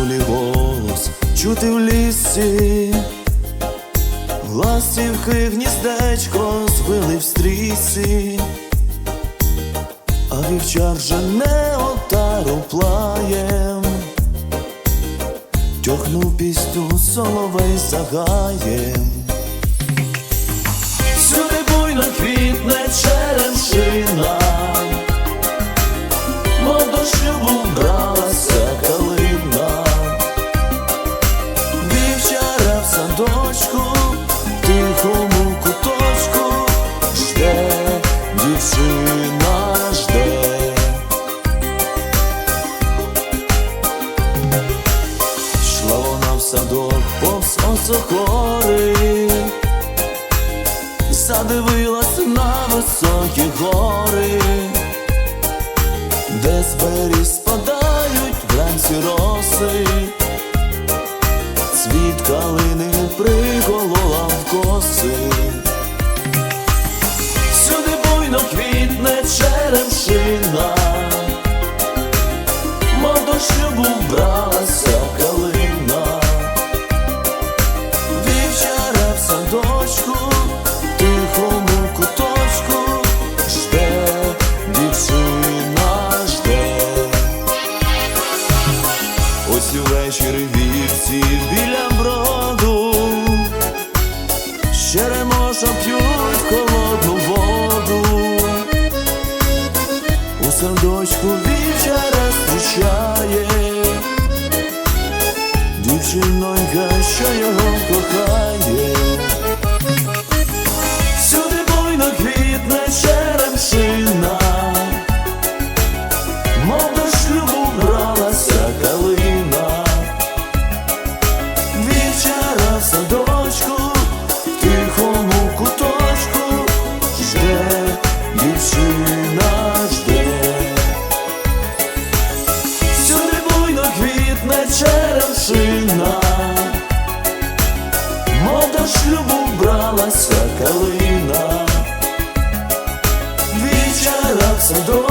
зозулі голос чути в лісі, ластівки гніздечко звили в стрісі, а вівчар жене отару плаєм, тьохнув пісню соловей загаєм. Всюди буйно квітне черемшина, садочку, тихому куточку, жде, дівчина жде. Йшла вона в садок повз осокори, задивилась на високі гори, де з коси. Всюди буйно квітне черемшина, мов до шлюбу калина. Вівчара в садочку, садочку вівчара зустрічає Дівчинонька, що його до шлюбу бралася калина, вечора в садочку,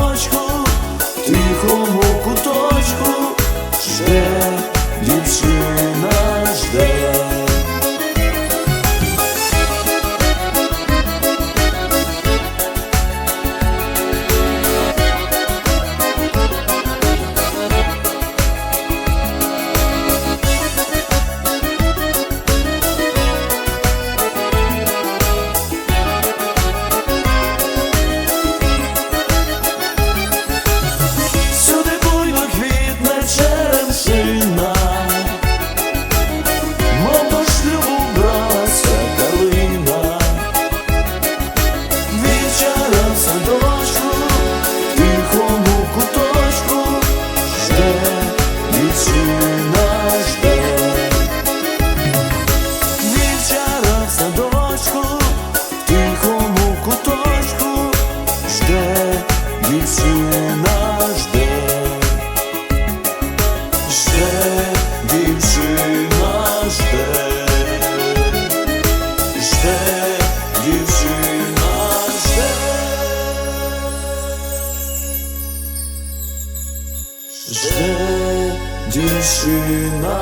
жде, дівчина